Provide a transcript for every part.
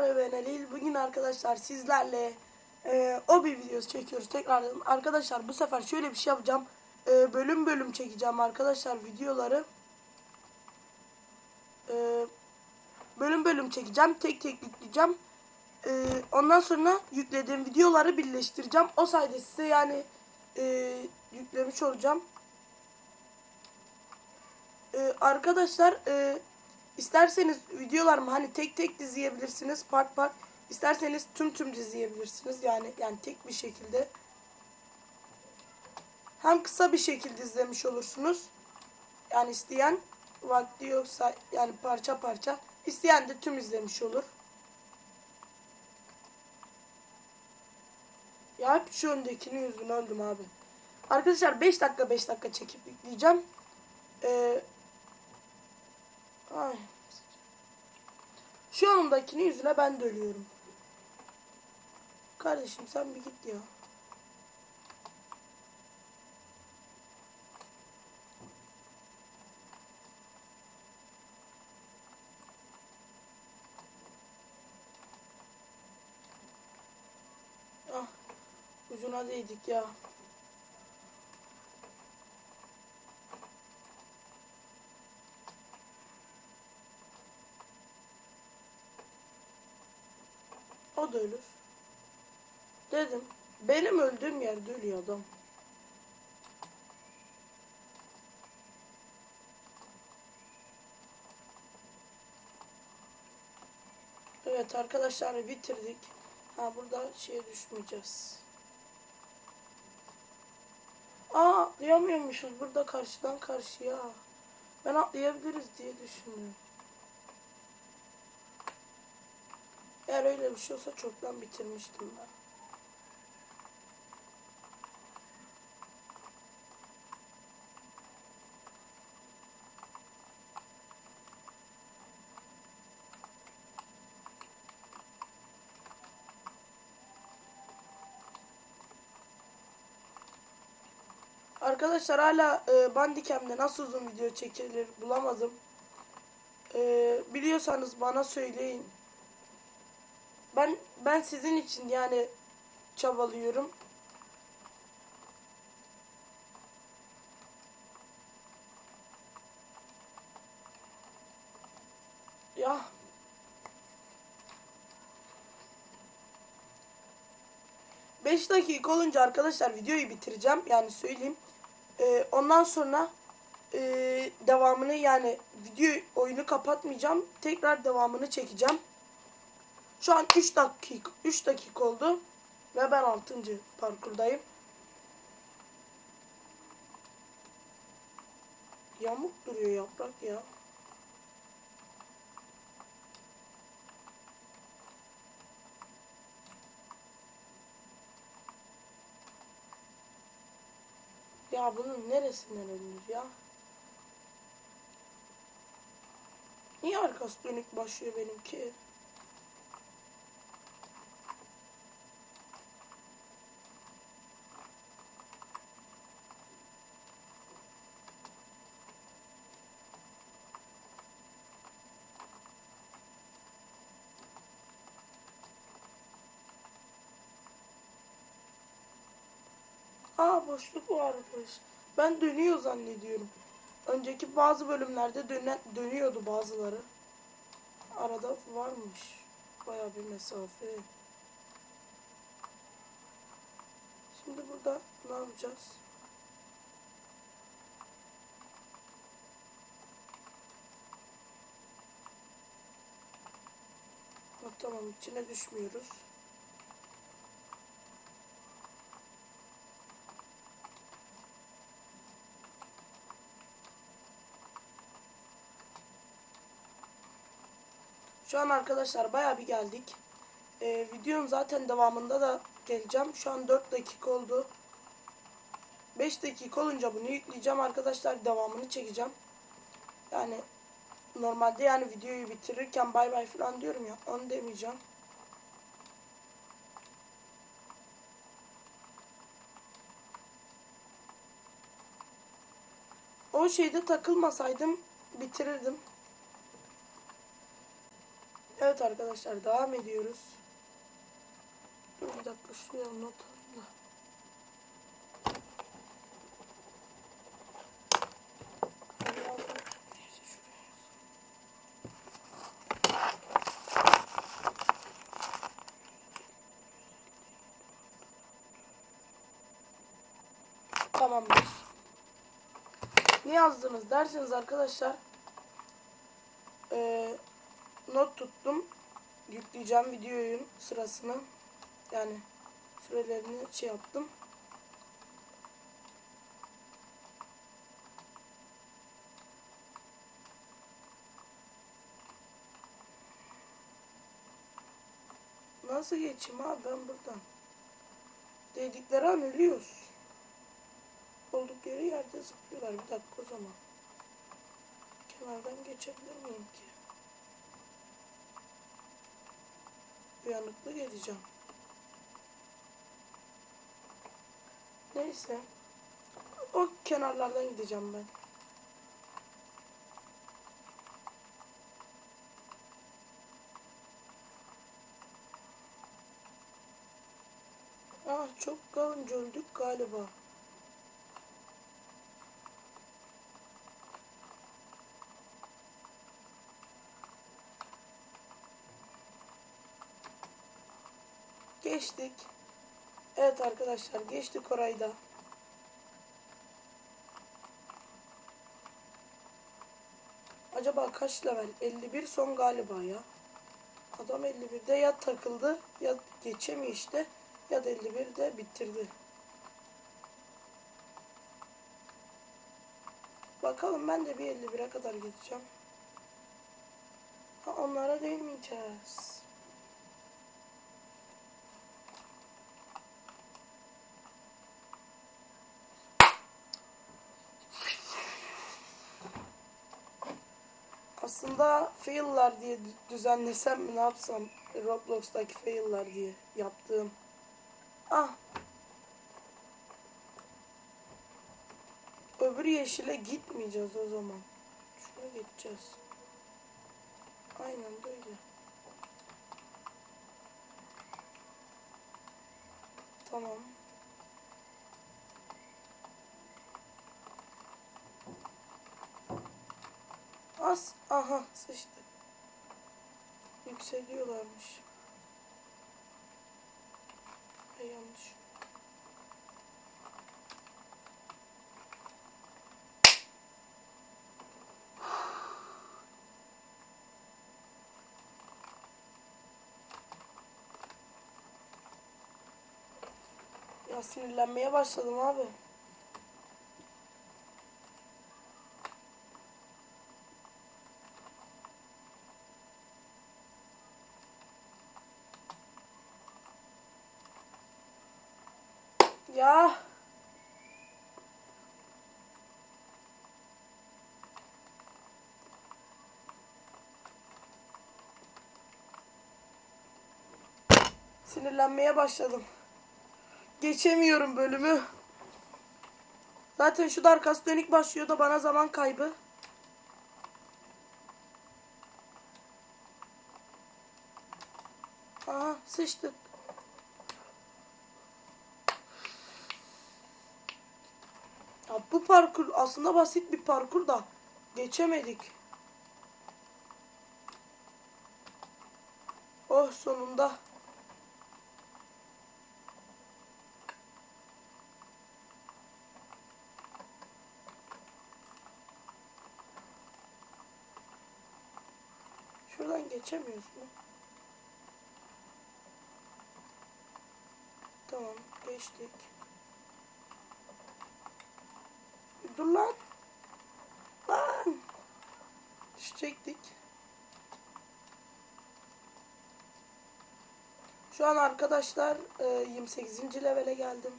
arkadaşlar ben Halil. Bugün arkadaşlar sizlerle e, o bir videosu çekiyoruz tekrardan. Arkadaşlar bu sefer şöyle bir şey yapacağım. E, bölüm bölüm çekeceğim arkadaşlar videoları. E, bölüm bölüm çekeceğim. Tek tek yükleyeceğim. E, ondan sonra yüklediğim videoları birleştireceğim. O sayede size yani e, yüklemiş olacağım. E, arkadaşlar e, İsterseniz videolarımı hani tek tek izleyebilirsiniz part part. İsterseniz tüm tüm izleyebilirsiniz. Yani yani tek bir şekilde. Hem kısa bir şekilde izlemiş olursunuz. Yani isteyen vakti yoksa yani parça parça. isteyen de tüm izlemiş olur. Ya hep şu öndekinin yüzüne öldüm abi. Arkadaşlar 5 dakika 5 dakika çekip yükleyeceğim. Eee Ay. Şu yanımdakinin yüzüne ben de ölüyorum. Kardeşim sen bir git ya. Ah, ucuna değdik ya. Da ölür. Dedim. Benim öldüğüm yerde ölüyor adam. Evet arkadaşlar bitirdik. Ha burada şeye düşmeyeceğiz. Aa atlayamıyormuşuz burada karşıdan karşıya. Ben atlayabiliriz diye düşündüm. Eğer öyle bir şey olsa çoktan bitirmiştim ben. Arkadaşlar hala e, Bandicam'de nasıl uzun video çekilir bulamadım. E, biliyorsanız bana söyleyin. Ben ben sizin için yani çabalıyorum. Ya Beş dakika olunca arkadaşlar videoyu bitireceğim. Yani söyleyeyim. Ee, ondan sonra e, devamını yani video oyunu kapatmayacağım. Tekrar devamını çekeceğim. Şu an 3 dakika 3 dakika oldu ve ben 6. parkurdayım. Yamuk duruyor yaprak ya. Ya bunun neresinden ölür ya? Niye arkası dönük başlıyor benimki? Aa boşluk varmış. Ben dönüyor zannediyorum. Önceki bazı bölümlerde döne, dönüyordu bazıları. Arada varmış. Baya bir mesafe. Şimdi burada ne yapacağız? Tamam içine düşmüyoruz. Şu an arkadaşlar baya bir geldik. Ee, videonun zaten devamında da geleceğim. Şu an 4 dakika oldu. 5 dakika olunca bunu yükleyeceğim arkadaşlar. Devamını çekeceğim. Yani normalde yani videoyu bitirirken bay bay falan diyorum ya. Onu demeyeceğim. O şeyde takılmasaydım bitirirdim. Evet arkadaşlar devam ediyoruz. Dur bir dakika şuraya not alayım da. Tamamdır. Ne yazdınız derseniz arkadaşlar eee, not tuttum. Yükleyeceğim videonun sırasını. Yani sürelerini şey yaptım. Nasıl geçeyim abi ben buradan? Dedikleri an ölüyoruz. Olduk yeri yerde zıplıyorlar. Bir dakika o zaman. Kenardan geçebilir miyim Uyanıklı geleceğim. Neyse. O kenarlardan gideceğim ben. Ah çok kalınca öldük galiba. Geçtik. Evet arkadaşlar geçtik orayı da. Acaba kaç level? 51 son galiba ya. Adam 51'de ya takıldı ya geçemiyor işte ya da 51'de bitirdi. Bakalım ben de bir 51'e kadar gideceğim. Ha, onlara değmeyeceğiz. Aslında fail'lar diye dü- düzenlesem mi ne yapsam Roblox'taki fail'lar diye yaptığım. Ah. Öbür yeşile gitmeyeceğiz o zaman. Şuna geçeceğiz. Aynen böyle. Tamam. Az. Aha sıçtı. Yükseliyorlarmış. Ay yanlış. Ya sinirlenmeye başladım abi. Ya. Sinirlenmeye başladım. Geçemiyorum bölümü. Zaten şu da arkası dönük başlıyor da bana zaman kaybı. Aha sıçtık. Ya bu parkur aslında basit bir parkur da geçemedik. Oh sonunda. Geçemiyoruz mu? Tamam geçtik. Dur lan. Lan. Düşecektik. Şu an arkadaşlar e, 28. levele geldim.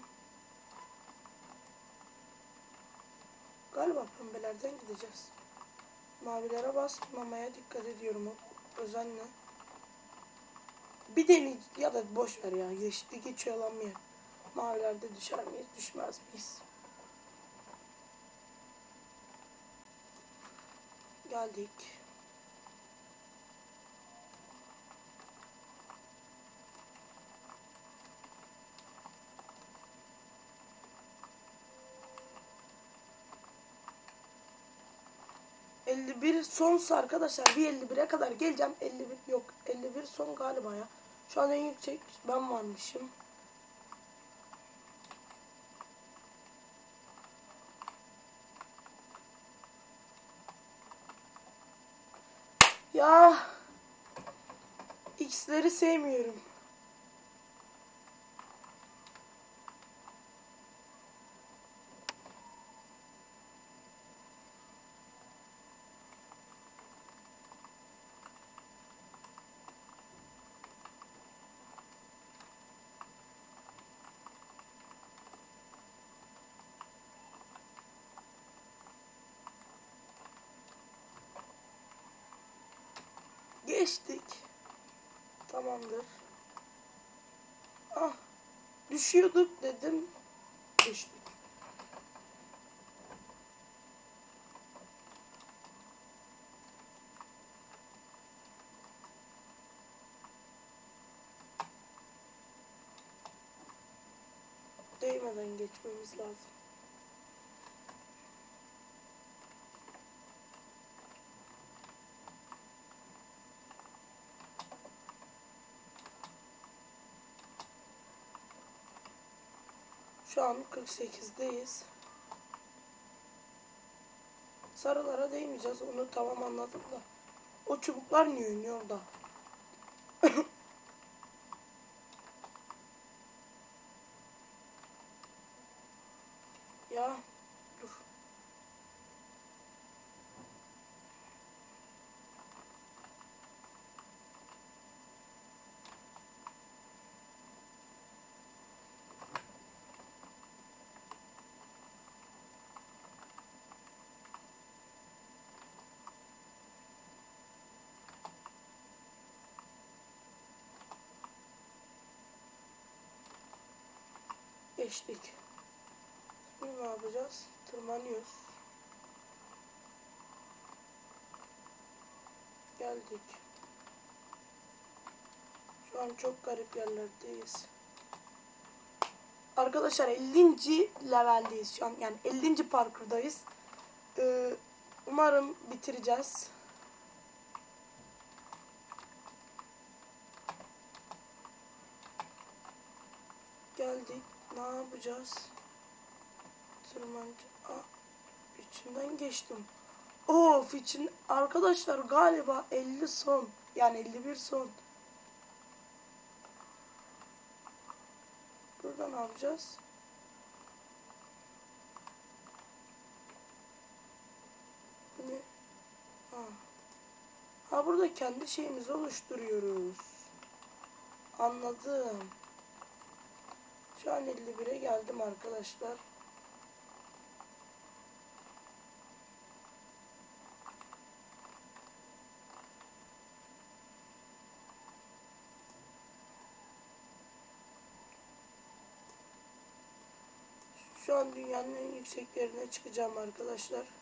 Galiba pembelerden gideceğiz. Mavilere basmamaya dikkat ediyorum özenle. Bir deney ya da boş ver ya. Geçti geçiyor lan bir. Mavilerde düşer miyiz düşmez miyiz? Geldik. 51 sonsa arkadaşlar bir 51'e kadar geleceğim. 51 yok 51 son galiba ya. Şu an en yüksek ben varmışım. Ya X'leri sevmiyorum. Geçtik. Tamamdır. Ah. Düşüyorduk dedim. Düştük. Değmeden geçmemiz lazım. Şu an 48'deyiz. Sarılara değmeyeceğiz. Onu tamam anladım da. O çubuklar niye oynuyor orada? ya dur. Geçtik. Şimdi ne yapacağız? Tırmanıyoruz. Geldik. Şu an çok garip yerlerdeyiz. Arkadaşlar 50. leveldeyiz şu an. Yani 50. parkurdayız. Ee, umarım bitireceğiz. Geldik. Ne yapacağız? Tırmancı. Aa, içinden geçtim. Of için arkadaşlar galiba 50 son. Yani 51 son. Burada ne yapacağız? Ne? Ha. ha burada kendi şeyimizi oluşturuyoruz. Anladım. Şu an 51'e geldim arkadaşlar. Şu an dünyanın en yükseklerine çıkacağım arkadaşlar.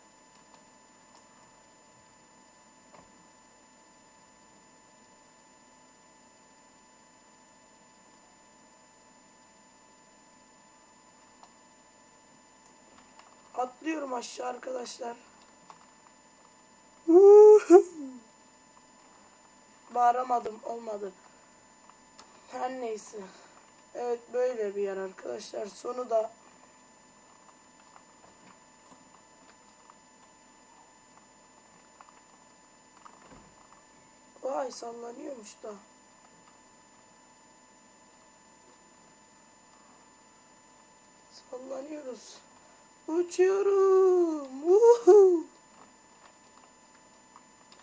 Atlıyorum aşağı arkadaşlar. Bağıramadım olmadı. Her neyse. Evet böyle bir yer arkadaşlar. Sonu da Vay sallanıyormuş da. Sallanıyoruz. Uçuyorum. Woohoo.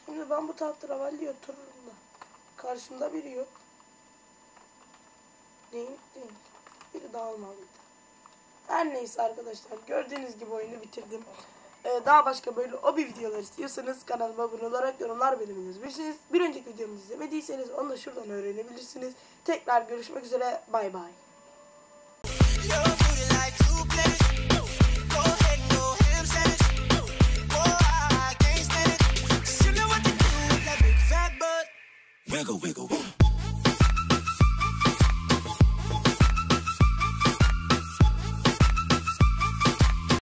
Şimdi ben bu tahtravalliye otururum da. Karşımda biri yok. Değil, değil. Biri daha. Her neyse arkadaşlar gördüğünüz gibi oyunu bitirdim. Ee, daha başka böyle o bir videolar istiyorsanız kanalıma abone olarak yorumlar bölümünü yazabilirsiniz. Bir önceki videomu izlemediyseniz onu da şuradan öğrenebilirsiniz. Tekrar görüşmek üzere. Bay bay. wiggle, wiggle.